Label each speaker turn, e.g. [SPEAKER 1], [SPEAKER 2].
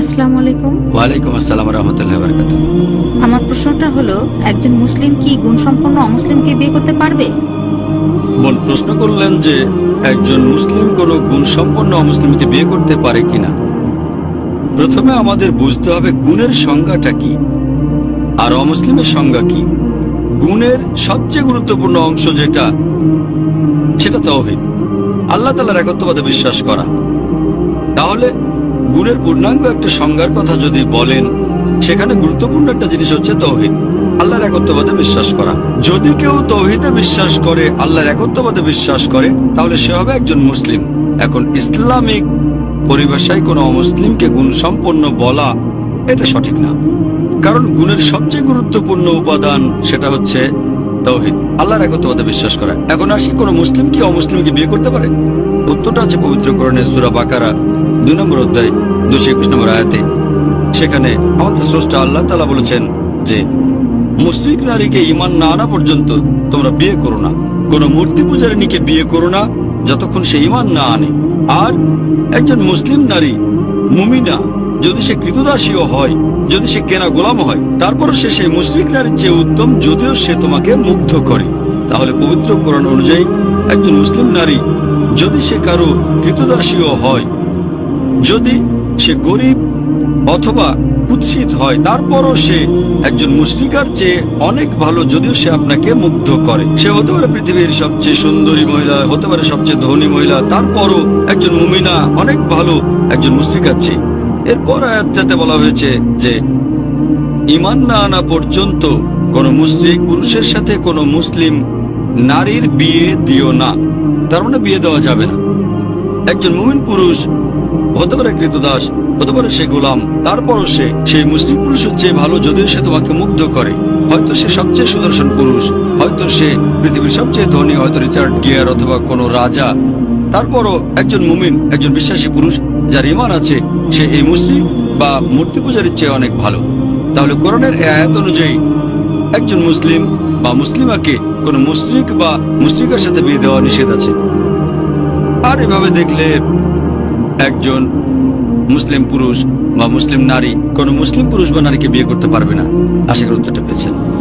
[SPEAKER 1] আসসালামু আলাইকুম।
[SPEAKER 2] ওয়ালাইকুম আসসালাম রহমতুল্লাহ বারকাত
[SPEAKER 1] আমার প্রশ্নটা হলো একজন মুসলিম কি গুণসম্পন্ন অমুসলিমকে বিয়ে করতে পারবে?
[SPEAKER 2] বোন প্রশ্ন করলেন যে একজন মুসলিম কোন গুণসম্পন্ন অমুসলিমকে বিয়ে করতে পারে কিনা? প্রথমে আমাদের বুঝতে হবে গুণের সংজ্ঞাটা কি। আর অমুসলিমের সংজ্ঞা কি? গুণের সবচেয়ে গুরুত্বপূর্ণ অংশ যেটা সেটা তৌহিদ আল্লাহ তালার একত্ববাদে বিশ্বাস করা। তাহলে গুণের পূর্ণাঙ্গ একটা সংজ্ঞার কথা যদি বলেন, সেখানে গুরুত্বপূর্ণ একটা জিনিস হচ্ছে তৌহিদ। আল্লাহর একত্ববাদে বিশ্বাস করা। যদি কেউ তৌহিদে বিশ্বাস করে, আল্লাহর একত্ববাদে বিশ্বাস করে, তাহলে সে হবে একজন মুসলিম। এখন ইসলামিক পরিভাষায় কোনো অমুসলিমকে গুণ সম্পন্ন বলা, এটা সঠিক না। কারণ গুণের সবচেয়ে গুরুত্বপূর্ণ উপাদান সেটা হচ্ছে তৌহিদ। আল্লাহর একত্ববাদে বিশ্বাস করা। এখন আসি কোনো মুসলিম কি অমুসলিমকে বিয়ে করতে পারে? উত্তরটা আছে পবিত্র করণে সুরা বাকারা। দুই নম্বর অধ্যায়, দুশো একুশ নম্বর আয়াতে। সেখানে আমাদের স্রষ্টা আল্লাহ তালা বলেছেন যে মুসলিক নারীকে ইমান না আনা পর্যন্ত তোমরা বিয়ে করো না। কোনো মূর্তি পূজারিনীকে বিয়ে করো না যতক্ষণ সে ইমান না আনে। আর একজন মুসলিম নারী মুমিনা, যদি সে কৃতদাসীও হয়, যদি সে কেনা গোলাম হয় তারপর সে সেই মুসলিক নারীর চেয়ে উত্তম, যদিও সে তোমাকে মুগ্ধ করে। তাহলে পবিত্র কোরআন অনুযায়ী একজন মুসলিম নারী, যদি সে কারও কৃতদাসীও হয় যদি সে গরিব অথবা কুৎসিত হয়, তারপরও সে একজন মুসলিকার চেয়ে অনেক ভালো, যদিও সে আপনাকে মুগ্ধ করে। সে হতে পারে পৃথিবীর সবচেয়ে সুন্দরী মহিলা, হতে পারে সবচেয়ে ধনী মহিলা, তারপরও একজন মুমিনা, অনেক ভালো একজন মুসলিকার চেয়ে। এরপর আয়াতটাতে বলা হয়েছে যে, ইমান না আনা পর্যন্ত কোনো মুসলিক পুরুষের সাথে কোনো মুসলিম নারীর বিয়ে দিও না। তার মানে বিয়ে দেওয়া যাবে না। একজন মুমিন পুরুষ হতে পারে কৃতদাস, হতে পারে সে গোলাম, তারপরও সে, সেই মুসলিম পুরুষের চেয়ে ভালো যদিও সে তোমাকে মুগ্ধ করে। হয়তো সে সবচেয়ে সুদর্শন পুরুষ, হয়তো সে পৃথিবীর সবচেয়ে ধনী, হয়তো রিচার্ড গিয়ার অথবা কোনো রাজা। তারপরও একজন মুমিন, একজন বিশ্বাসী পুরুষ, যার ইমান আছে, সে এই মুসলিম বা মূর্তি পূজারীর চেয়ে অনেক ভালো। তাহলে কোরআনের আয়াত অনুযায়ী, একজন মুসলিম বা মুসলিমাকে কোনো মুসলিক বা মুসলিকার সাথে বিয়ে দেওয়া নিষেধ আছে। আর এভাবে দেখলে একজন মুসলিম পুরুষ বা মুসলিম নারী, কোনো মুসলিম পুরুষ বা নারীকে বিয়ে করতে পারবে না। আশা করি উত্তরটা পেয়েছেন।